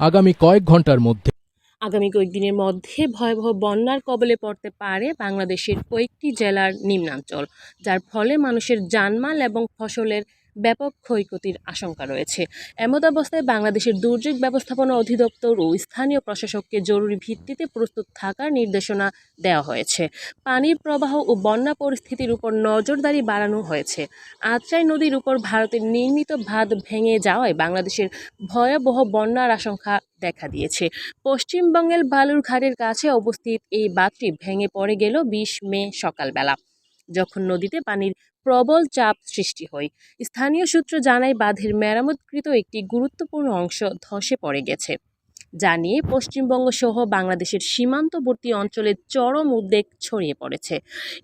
আগামী কয়েক ঘণ্টার মধ্যে আগামী কয়েকদিনের মধ্যে ভয়াবহ বন্যার কবলে পড়তে পারে বাংলাদেশের কয়েকটি জেলার নিম্নাঞ্চল, যার ফলে মানুষের জানমাল এবং ফসলের ব্যাপক ক্ষয়ক্ষতির আশঙ্কা রয়েছে। এমত অবস্থায় বাংলাদেশের দুর্যোগ ব্যবস্থাপনা অধিদপ্তর ও স্থানীয় প্রশাসককে জরুরি ভিত্তিতে প্রস্তুত থাকার নির্দেশনা দেওয়া হয়েছে। পানির প্রবাহ ও বন্যা পরিস্থিতির উপর নজরদারি বাড়ানো হয়েছে। আত্রাই নদীর উপর ভারতের নির্মিত বাঁধ ভেঙে যাওয়ায় বাংলাদেশের ভয়াবহ বন্যার আশঙ্কা দেখা দিয়েছে। পশ্চিমবঙ্গের বালুরঘাটের কাছে অবস্থিত এই বাঁধটি ভেঙে পড়ে গেল বিশ মে সকালবেলা। যখন নদীতে পানির প্রবল চাপ সৃষ্টি হয়। স্থানীয় সূত্র জানায়, বাঁধের মেরামতকৃত একটি গুরুত্বপূর্ণ অংশ ধসে পড়ে গেছে। যা নিয়ে পশ্চিমবঙ্গ সহ বাংলাদেশের সীমান্তবর্তী অঞ্চলে চরম উদ্বেগ ছড়িয়ে পড়েছে।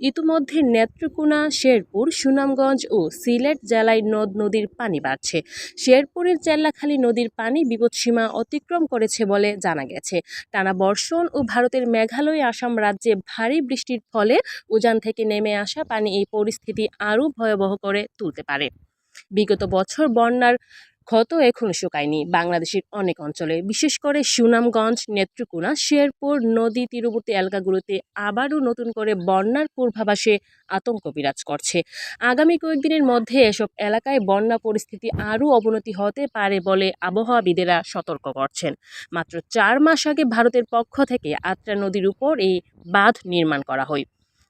ইতিমধ্যে নেত্রকোনা, শেরপুর, সুনামগঞ্জ ও সিলেট জেলায় নদ নদীর পানি বাড়ছে। শেরপুরের চেল্লাখালী নদীর পানি বিপদসীমা অতিক্রম করেছে বলে জানা গেছে। টানা বর্ষণ ও ভারতের মেঘালয়, আসাম রাজ্যে ভারী বৃষ্টির ফলে উজান থেকে নেমে আসা পানি এই পরিস্থিতি আরও ভয়াবহ করে তুলতে পারে। বিগত বছর বন্যার ক্ষত এখনও শুকায়নি বাংলাদেশের অনেক অঞ্চলে, বিশেষ করে সুনামগঞ্জ, নেত্রকোনা, শেরপুর, নদী তীরবর্তী এলাকাগুলোতে আবারও নতুন করে বন্যার পূর্বাভাসে আতঙ্ক বিরাজ করছে। আগামী কয়েকদিনের মধ্যে এসব এলাকায় বন্যা পরিস্থিতি আরও অবনতি হতে পারে বলে আবহাওয়াবিদেরা সতর্ক করছেন। মাত্র চার মাস আগে ভারতের পক্ষ থেকে আত্রা নদীর উপর এই বাঁধ নির্মাণ করা হয়,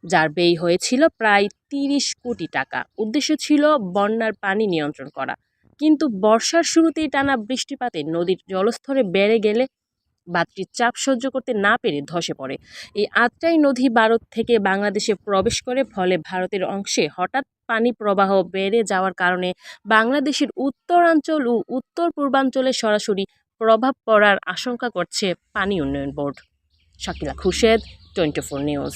যার ব্যয় হয়েছিল প্রায় তিরিশ কোটি টাকা। উদ্দেশ্য ছিল বন্যার পানি নিয়ন্ত্রণ করা। কিন্তু বর্ষার শুরুতেই টানা বৃষ্টিপাতে নদীর জলস্তরে বেড়ে গেলে বাঁধটির চাপ সহ্য করতে না পেরে ধসে পড়ে। এই আত্রাই নদী ভারত থেকে বাংলাদেশে প্রবেশ করে, ফলে ভারতের অংশে হঠাৎ পানি প্রবাহ বেড়ে যাওয়ার কারণে বাংলাদেশের উত্তরাঞ্চল ও উত্তর পূর্বাঞ্চলে সরাসরি প্রভাব পড়ার আশঙ্কা করছে পানি উন্নয়ন board. Shakila Khushed twenty four news.